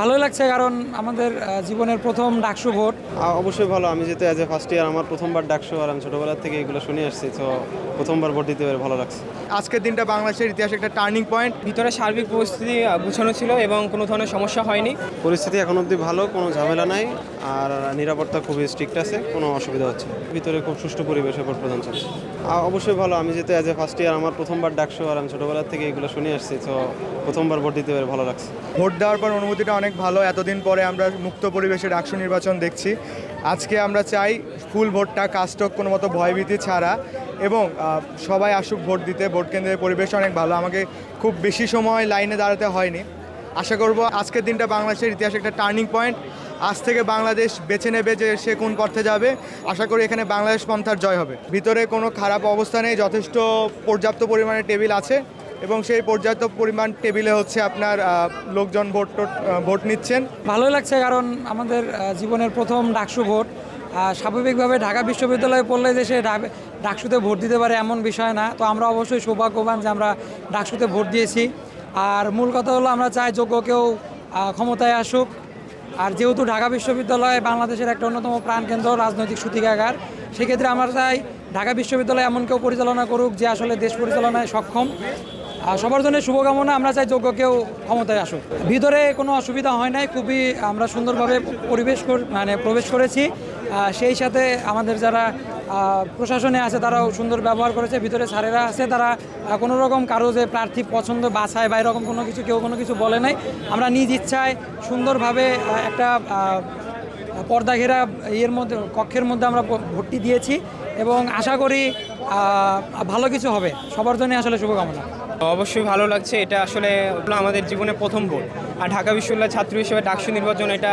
ভালোই লাগছে কারণ আমাদের জীবনের প্রথম ডাকসু ভোট। অবশ্যই ভালো। আমি যেহেতু অ্যাজ এ ফার্স্ট ইয়ার আমার প্রথমবার ডাকশো আর আমি ছোটোবেলার থেকে এগুলো শুনে আসছি তো প্রথমবার ভোট দিতে পেরে ভালো লাগছে। আজকের দিনটা বাংলাদেশের ইতিহাসে একটা টার্নিং পয়েন্ট ভিতরে সার্বিক পরিস্থিতি গুছানো ছিল এবং কোনো ধরনের সমস্যা হয়নি। পরিস্থিতি এখন অবধি ভালো কোনো ঝামেলা নাই আর নিরাপত্তা খুবই স্ট্রিক্ট আছে কোনো অসুবিধা হচ্ছে না। ভিতরে খুব সুষ্ঠু পরিবেশে ভোট প্রদান চলছে। অবশ্যই ভালো। আমি যেহেতু অ্যাজ এ ফার্স্ট ইয়ার আমার প্রথমবার ডাকশো আর আমি ছোটোবেলার থেকে এগুলো শুনে আসছি তো প্রথমবার ভোট দিতে পেরে ভালো লাগছে। ভোট দেওয়ার পর অনুভূতিটা অনেক ভালো। এতদিন পরে আমরা মুক্ত পরিবেশে ডাকসু নির্বাচন দেখছি। আজকে আমরা চাই ফুল ভোটটা কাস্টক কোনো মতো ভয়ভীতি ছাড়া এবং সবাই আসুক ভোট দিতে, ভোট কেন্দ্রের পরিবেশ অনেক ভালো। আমাকে খুব বেশি সময় লাইনে দাঁড়াতে হয়নি। আশা করব আজকের দিনটা বাংলাদেশের ইতিহাসে একটা টার্নিং পয়েন্ট। আজ থেকে বাংলাদেশ বেছে নেবে যে সে কোন পথে যাবে। আশা করি এখানে বাংলাদেশ পন্থার জয় হবে। ভিতরে কোনো খারাপ অবস্থা নেই। যথেষ্ট পর্যাপ্ত পরিমাণে টেবিল আছে। এবং সেই পর্যাপ্ত পরিমাণ টেবিলে হচ্ছে আপনার লোকজন ভোট ভোট নিচ্ছেন। ভালোই লাগছে কারণ আমাদের জীবনের প্রথম ডাকসু ভোট। স্বাভাবিকভাবে ঢাকা বিশ্ববিদ্যালয়ে পড়লে যে সে ডাকসুতে ভোট দিতে পারে এমন বিষয় না। তো আমরা অবশ্যই সৌভাগ্যবান যে আমরা ডাকসুতে ভোট দিয়েছি। আর মূল কথা হলো আমরা চাই যোগ্য কেউ ক্ষমতায় আসুক। আর যেহেতু ঢাকা বিশ্ববিদ্যালয় বাংলাদেশের একটা অন্যতম প্রাণকেন্দ্র, রাজনৈতিক সূতিকাগার, সেক্ষেত্রে আমরা চাই ঢাকা বিশ্ববিদ্যালয় এমন কেউ পরিচালনা করুক যে আসলে দেশ পরিচালনায় সক্ষম। সবার জন্য শুভকামনা, আমরা চাই যোগ্য কেউ ক্ষমতায় আসুক। ভিতরে কোনো অসুবিধা হয় নাই, খুবই আমরা সুন্দরভাবে পরিবেশ কর- মানে প্রবেশ করেছি। সেই সাথে আমাদের যারা প্রশাসনে আছে তারাও সুন্দর ব্যবহার করেছে, ভিতরে স্যারেরা আছে তারা কোনো রকম কারও যে প্রার্থী পছন্দ বাছায় বা এরকম কোনো কিছু, কেউ কোনো কিছু বলে নাই। আমরা নিজ ইচ্ছায় সুন্দরভাবে একটা পর্দা ঘেরা ইয়ের মধ্যে, কক্ষের মধ্যে আমরা ভর্তি দিয়েছি এবং আশা করি ভালো কিছু হবে। সবার জন্য আসলে শুভকামনা। অবশ্যই ভালো লাগছে। এটা আসলে আমাদের জীবনে প্রথম ভোট আর ঢাকা বিশ্ববিদ্যালয়ের ছাত্র হিসেবে ডাকসু নির্বাচন এটা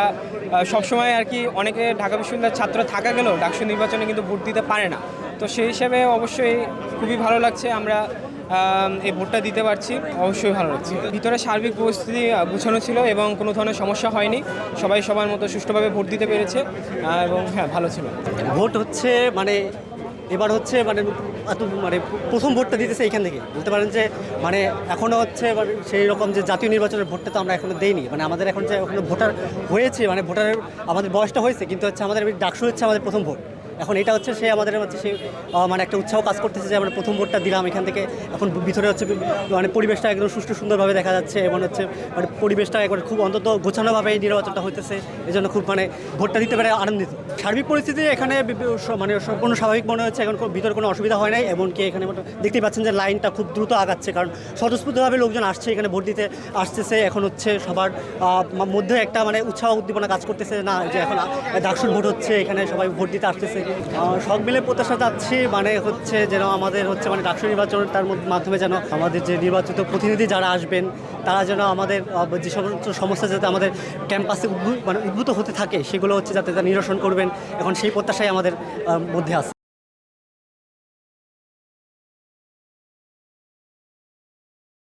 সবসময় আর কি অনেকে ঢাকা বিশ্ববিদ্যালয়ের ছাত্র থাকা গেলেও ডাকসু নির্বাচনে কিন্তু ভোট দিতে পারে না। তো সেই হিসেবে অবশ্যই খুবই ভালো লাগছে আমরা এই ভোটটা দিতে পারছি। অবশ্যই ভালো লাগছে। ভিতরে সার্বিক পরিস্থিতি গুছানো ছিল এবং কোনো ধরনের সমস্যা হয়নি। সবাই সবার মতো সুষ্ঠুভাবে ভোট দিতে পেরেছে এবং হ্যাঁ ভালো ছিল। ভোট হচ্ছে মানে এবার হচ্ছে মানে মানে প্রথম ভোটটা দিতেছে এইখান থেকে। বলতে পারেন যে মানে এখনও হচ্ছে সেই রকম যে জাতীয় নির্বাচনের ভোটটা তো আমরা এখনও দেইনি। মানে আমাদের এখন যে ভোটার হয়েছে মানে ভোটারের আমাদের বয়সটা হয়েছে, কিন্তু হচ্ছে আমাদের ডাকসু হচ্ছে আমাদের প্রথম ভোট। এখন এটা হচ্ছে সে আমাদের হচ্ছে সে মানে একটা উৎসাহ কাজ করতেছে যে আমরা প্রথম ভোটটা দিলাম এখান থেকে। এখন ভিতরে হচ্ছে মানে পরিবেশটা একদম সুষ্ঠু সুন্দরভাবে দেখা যাচ্ছে এবং হচ্ছে মানে পরিবেশটা একবার খুব অন্তত গোছানোভাবে এই নির্বাচনটা হইতেছে। এই জন্য খুব মানে ভোটটা দিতে পেরে আনন্দিত। সার্বিক পরিস্থিতি এখানে মানে সম্পূর্ণ স্বাভাবিক মনে হচ্ছে, এখন ভিতরে কোনো অসুবিধা হয় নাই। এমনকি এখানে দেখতেই পাচ্ছেন যে লাইনটা খুব দ্রুত আগাচ্ছে, কারণ স্বতঃস্ফূর্তভাবে লোকজন আসছে, এখানে ভোট দিতে আসতেছে। এখন হচ্ছে সবার মধ্যে একটা মানে উৎসাহ উদ্দীপনা কাজ করতেছে না যে এখন ডাকসুর ভোট হচ্ছে, এখানে সবাই ভোট দিতে আসতেছে। সব মিলে প্রত্যাশা চাচ্ছি মানে হচ্ছে যেন আমাদের হচ্ছে মানে রাষ্ট্র নির্বাচন তার মাধ্যমে যেন আমাদের যে নির্বাচিত প্রতিনিধি যারা আসবেন, তারা যেন আমাদের যে সমস্ত সমস্যা যাতে আমাদের ক্যাম্পাসে মানে উদ্ভূত হতে থাকে, সেগুলো হচ্ছে যাতে তারা নিরসন করবেন। এখন সেই প্রত্যাশাই আমাদের মধ্যে আছে।